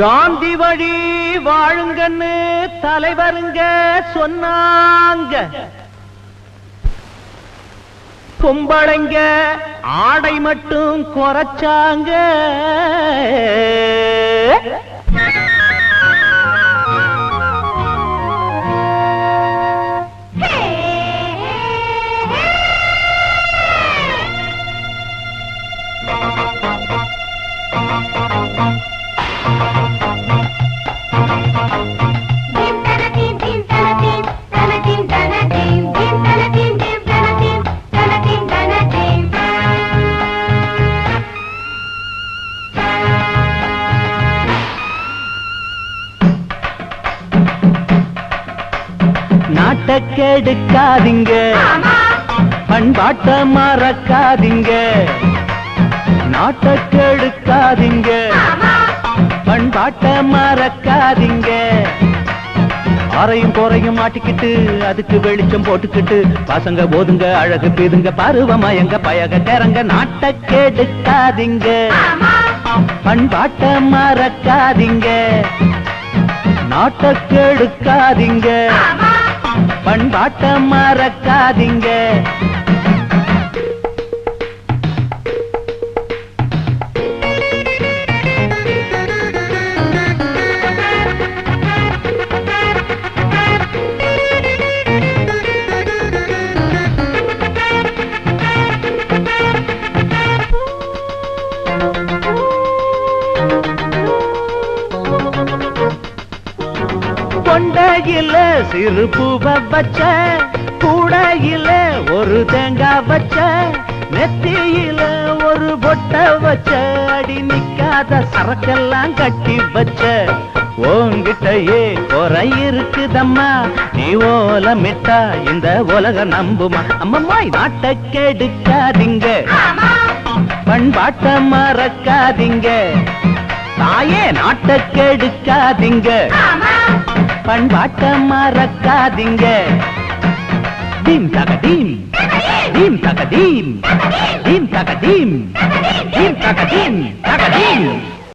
காந்தி வழி வாழுங்கன்னு தலைவருங்க சொன்னாங்க. கும்பளைங்க ஆடை மட்டும் குறைச்சாங்க. நாட்டை கெடுக்காதீங்க பண்பாட்ட மறக்காதீங்க. நாட்டை பாட்ட மறக்காதீங்க. அறையும் குறையும் மாட்டிக்கிட்டு அதுக்கு வெளிச்சம் போட்டுக்கிட்டு பசங்க போதுங்க அழகு பீதுங்க பருவமயங்க பயக கரங்க நாட்ட கேடுக்காதீங்க. பண்பாட்ட மறக்காதீங்க. நாட்ட கெடுக்காதீங்க. பண்பாட்ட மறக்காதீங்க. கொண்டையில சிறு பூவ வச்ச கூடையில ஒரு தேங்காய் வச்ச நெத்தியில ஒரு பொட்ட வச்ச அடி நிக்காத சரக்கெல்லாம் கட்டி வச்ச. ஓங்கிட்டயே குறை இருக்குதம்மா நீ ஓலமிட்டா இந்த உலக நம்புமா. அம்மம்மா நாட்டை கெடுக்காதீங்க. பண்பாட்டை மறக்காதீங்க. தாயே நாட்டை கெடுக்காதீங்க. பண்பாட்ட மறக்காதீங்க. டீம் தக டீம் டீம் தக டீம் டீம் தக டீம் டீம் தக டீம் தக டீம்